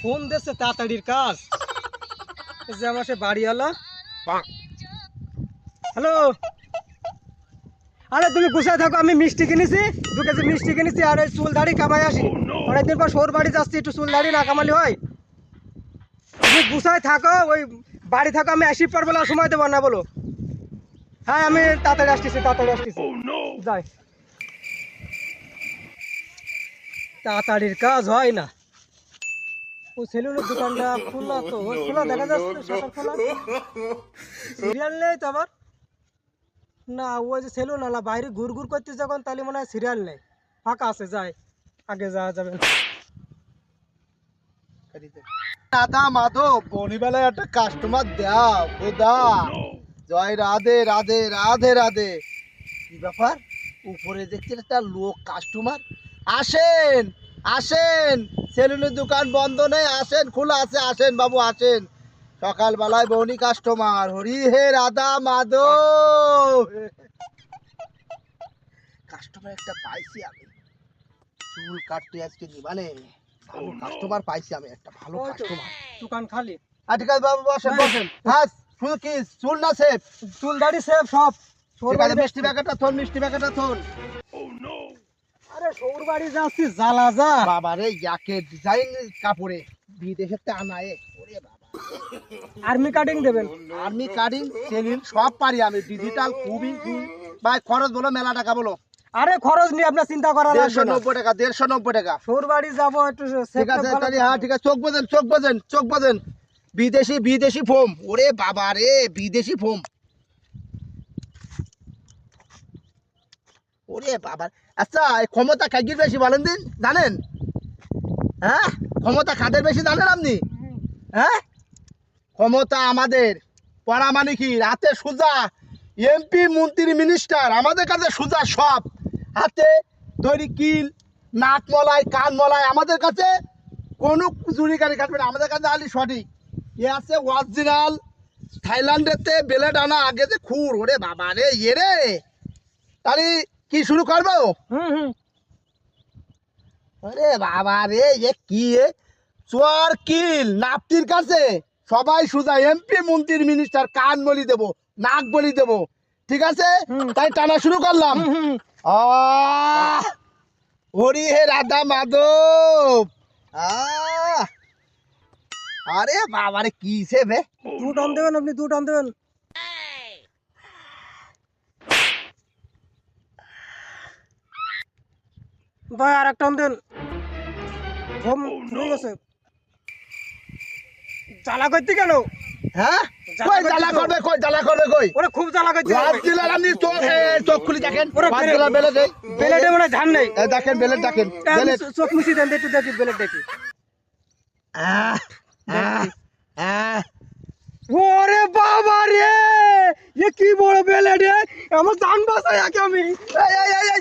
Phone দিচ্ছে তাড়াতাড়ির কাজ। যে আমার সে বাড়ি হলো হ্যালো? আরে তুমি গুছায় থাকো আমি মিষ্টি কিনেছি দু কেজি মিষ্টি কিনেছি আর ওই চুল দাড়ি কামাই আসি। অনেকদিন পর শোর বাড়ি যাচ্ছি একটু চুল দাড়ি না কামালি হয়। তুমি গুছায় থাকো ওই বাড়ি থাকো আমি আসি পারব না সময় দেবো না বলো। হ্যাঁ আমি তাড়াতাড়ি আসতেছি তাড়াতাড়ি আসতেছি। যাই। তাড়াতাড়ির কাজ হয় না। ও সেলুনের দোকানটা খোলা তো খোলা দেখা যাচ্ছে শাটার খোলা। সিরিয়াল নেই তো আবার? না ওই যে সেলুন আলা বাইরে ঘুর ঘুর করতে যখন তাহলে মনে হয় সিরিয়াল নেই। ফাঁকা আছে যায়। আগে যাওয়া যাবে। দাদা মাধব বনিবেলায় একটা কাস্টমার দাও খোদা জয় রাধে রাধে রাধে রাধে। কি ব্যাপার? উপরে দেখছি একটা লোক কাস্টমার আসেন আসেন। সেলুনের দোকান বন্ধ নেই আসেন খোলা আছে আসেন বাবু আসেন। সকালবেলায় বনি কাস্টমার হরি হে রাধা মাধব। কাস্টমার একটা পাইছি আমি। চুল কাটতে আজকে নিবানে ভালো কাস্টমার পাইছি আমি একটা ভালো কাস্টমার দোকান খালি। আর ঠিক আছে বাবু বসেন বসেন। হ্যাঁ শুধু কি চুল না সেফ চুল দাড়ি সেফ সব। সৌর ঠিক আছে মিষ্টি প্যাকেটটা থন মিষ্টি প্যাকেটটা থন বাড়ি যাচ্ছি জ্বালা যা। ইয়াকে ডিজাইন কাপড়ে। আনায় ওরে বাবা। আর্মি কাটিং দেবেন? আর্মি কাটিং সেলিং সব পারি আমি। ডিজিটাল খুবই ভাই খরচ বলো মেলা টাকা বলো। আরে খরচ নিয়ে আপনার চিন্তা করা দেড়শো নব্বই টাকা দেড়শো নব্বই টাকা। সৌর বাড়ি যাব একটু ঠিক আছে তাহলে হ্যাঁ ঠিক আছে চোখ বোঝেন চোখ বোঝেন। চোখ বোঝেন বিদেশি বিদেশি ফোম ওরে বাবা রে বিদেশি ফোম ওরে বাবা। আচ্ছা এই ক্ষমতা কাকির বেশি বলেন দিন, জানেন? হ্যাঁ? ক্ষমতা খাদের বেশি জানেন আপনি? হ্যাঁ? ক্ষমতা আমাদের পড়া মানে কি রাতে সোজা, এমপি, মন্ত্রী, মিনিস্টার, আমাদের কাছে সোজা সব। হাতে দড়ি কিল, নাক মলায়, কান মলায়, আমাদের কাছে কোনো গাড়ি কাটবে না, আমাদের কাছে আলি সঠিক। এ আছে অরিজিনাল থাইল্যান্ডেতে বেলেট আনা আগে যে খুর, ওরে বাবা রে ইয়ে রে। তাহলে কি শুরু করব? হুম হুম। আরে বাবা রে এ কি এ? চোর কিল নাপতির কাছে। সবাই সুজা এমপি মন্ত্রী মিনিস্টার কান বলি দেব নাক বলি দেব। ঠিক আছে? তাই টানা শুরু করলাম! হরি হে রাধা মাধব! আহ! আরে বাবা রে কি সে বে? দু টন দেবেন আপনি দু টন দেবেন। ভাই আর এক টন দেন। ঘুম ঠিক আছে। জ্বালা করতে কেন? হ্যাঁ? কই জ্বালা করবে কই জ্বালা করবে কই? ওরে খুব জ্বালা করতে রাত দিলার আপনি চোখ চোখ খুলে দেখেন। পাঁচ বেলে- বেলে দেই। বেলেটে মানে ঝান নেই। দেখেন বেলে দেখেন বেলে। চোখ মুছি দেন একটু দেখি বেলেট দেখি। আহ আহ আহ। ওরে বাবা রে! এ কি বড় বেলেট আমার জান বাঁচাই আগে আমি। এই, এই,